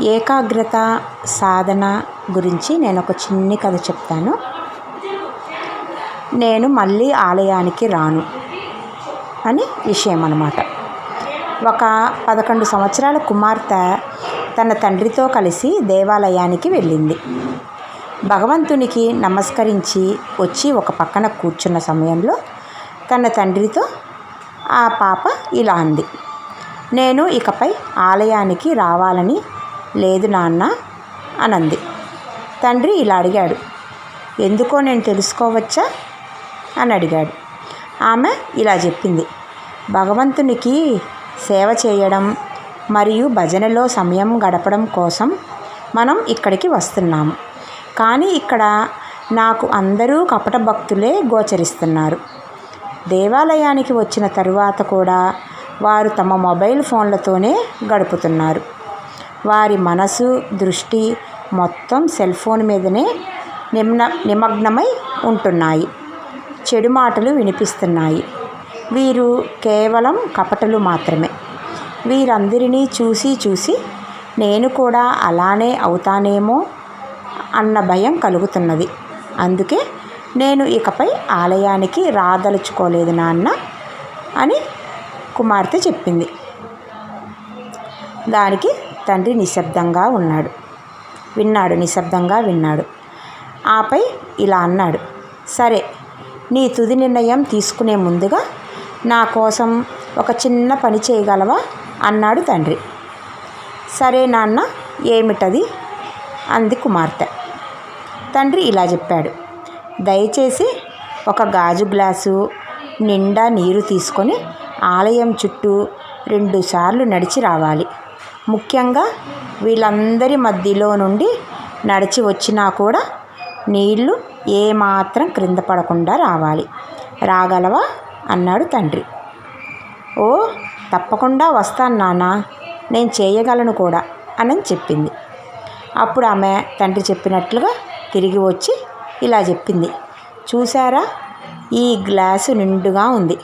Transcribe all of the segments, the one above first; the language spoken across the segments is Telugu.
ఏకాగ్రత సాధన గురించి నేను ఒక చిన్ని కథ చెప్తాను. నేను మళ్ళీ ఆలయానికి రాను అని విషయం అన్నమాట. ఒక పదకొండు సంవత్సరాల కుమార్తె తన తండ్రితో కలిసి దేవాలయానికి వెళ్ళింది. భగవంతునికి నమస్కరించి వచ్చి ఒక పక్కన కూర్చున్న సమయంలో తన తండ్రితో ఆ పాప ఇలా అంది. నేను ఇకపై ఆలయానికి రావాలని లేదు నాన్న అనంది. తండ్రి ఇలా అడిగాడు. ఎందుకో నేను తెలుసుకోవచ్చా? అని అడిగాడు. ఆమె ఇలా చెప్పింది. భగవంతునికి సేవ చేయడం మరియు భజనలో సమయం గడపడం కోసం మనం ఇక్కడికి వస్తున్నాము. కానీ ఇక్కడ నాకు అందరూ కపట భక్తులే గోచరిస్తున్నారు. దేవాలయానికి వచ్చిన తరువాత కూడా వారు తమ మొబైల్ ఫోన్లతోనే గడుపుతున్నారు. వారి మనసు దృష్టి మొత్తం సెల్ ఫోన్ మీదనే నిమ్న నిమగ్నమై ఉంటున్నాయి. చెడు మాటలు వినిపిస్తున్నాయి. వీరు కేవలం కపటలు మాత్రమే. వీరందరినీ చూసి చూసి నేను కూడా అలానే అవుతానేమో అన్న భయం కలుగుతున్నది. అందుకే నేను ఇకపై ఆలయానికి రాదలుచుకోలేదు నాన్న అని కుమార్తె చెప్పింది. దానికి తండ్రి నిశ్శబ్దంగా ఉన్నాడు. విన్నాడు నిశ్శబ్దంగా విన్నాడు. ఆపై ఇలా అన్నాడు సరే నీ తుది నిర్ణయం తీసుకునే ముందుగా నా కోసం ఒక చిన్న పని చేయగలవా? అన్నాడు తండ్రి. సరే నాన్న ఏమిటది? అంది కుమార్తె. తండ్రి ఇలా చెప్పాడు దయచేసి ఒక గాజు గ్లాసు నిండా నీరు తీసుకొని ఆలయం చుట్టూ రెండుసార్లు నడిచి రావాలి. ముఖ్యంగా వీళ్ళందరి మధ్యలో నుండి నడిచి వచ్చినా కూడా నీళ్ళు ఏమాత్రం క్రింద పడకుండా రావాలి. రాగలవా? అన్నాడు తండ్రి. ఓ తప్పకుండా వస్తాను నాన్న. నేను చేయగలను కూడా అని చెప్పింది. అప్పుడు ఆమె తండ్రి చెప్పినట్లుగా తిరిగి వచ్చి ఇలా చెప్పింది. చూసారా ఈ గ్లాసు నిండుగా ఉంది.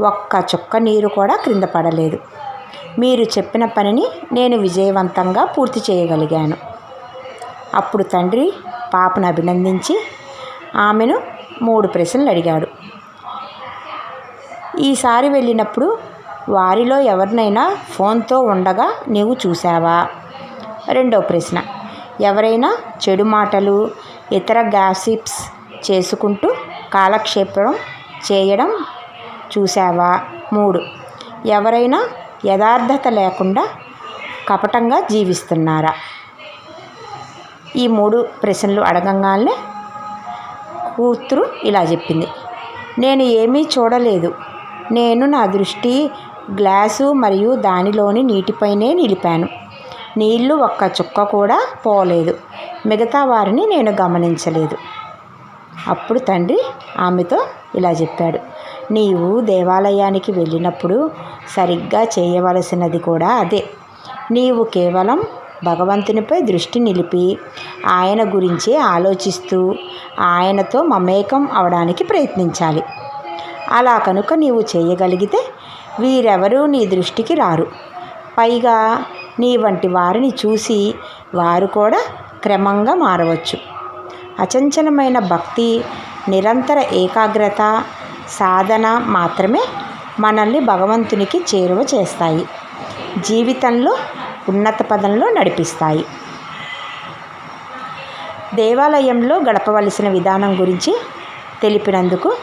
ఒక్క చుక్క నీరు కూడా క్రింద పడలేదు. మీరు చెప్పిన పనిని నేను విజయవంతంగా పూర్తి చేయగలిగాను. అప్పుడు తండ్రి పాపను అభినందించి ఆమెను మూడు ప్రశ్నలు అడిగాడు. ఈసారి వెళ్ళినప్పుడు వారిలో ఎవరినైనా ఫోన్తో ఉండగా నీవు చూసావా రెండో ప్రశ్న ఎవరైనా చెడు మాటలు ఇతర గ్యాసిప్స్ చేసుకుంటూ కాలక్షేపం చేయడం చూసావా మూడు ఎవరైనా యథార్థత లేకుండా కపటంగా జీవిస్తున్నారా? ఈ మూడు ప్రశ్నలు అడగంగానే కూతురు ఇలా చెప్పింది. నేను ఏమీ చూడలేదు. నేను నా దృష్టి గ్లాసు మరియు దానిలోని నీటిపైనే నిలిపాను. నీళ్ళు ఒక్క చుక్క కూడా పోలేదు. మిగతా వారిని నేను గమనించలేదు. అప్పుడు తండ్రి ఆమెతో ఇలా చెప్పాడు. నీవు దేవాలయానికి వెళ్ళినప్పుడు సరిగ్గా చేయవలసినది కూడా అదే. నీవు కేవలం భగవంతునిపై దృష్టి నిలిపి ఆయన గురించే ఆలోచిస్తూ ఆయనతో మమేకం అవడానికి ప్రయత్నించాలి. అలా కనుక నీవు చేయగలిగితే వీరెవరూ నీ దృష్టికి రారు. పైగా నీ వంటి వారిని చూసి వారు కూడా క్రమంగా మారవచ్చు. అచంచలమైన భక్తి నిరంతర ఏకాగ్రత సాధన మాత్రమే మనల్ని భగవంతునికి చేరువ చేస్తాయి. జీవితంలో ఉన్నత పదంలో నడిపిస్తాయి. దేవాలయంలో గడపవలసిన విధానం గురించి తెలిపినందుకు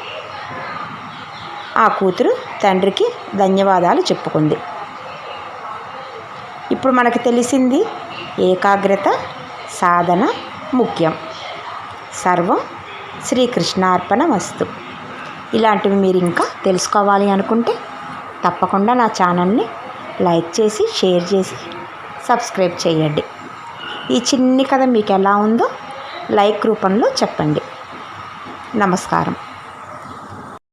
ఆ కూతురు తండ్రికి ధన్యవాదాలు చెప్పుకుంది. ఇప్పుడు మనకు తెలిసింది ఏకాగ్రత సాధన ముఖ్యం. సర్వం శ్రీకృష్ణార్పణ వస్తు ఇలాంటివి మీరు ఇంకా తెలుసుకోవాలి అనుకుంటే తప్పకుండా నా ఛానల్ని లైక్ చేసి షేర్ చేసి సబ్స్క్రైబ్ చేయండి. ఈ చిన్ని కథ మీకు ఎలా ఉందో లైక్ రూపంలో చెప్పండి. నమస్కారం.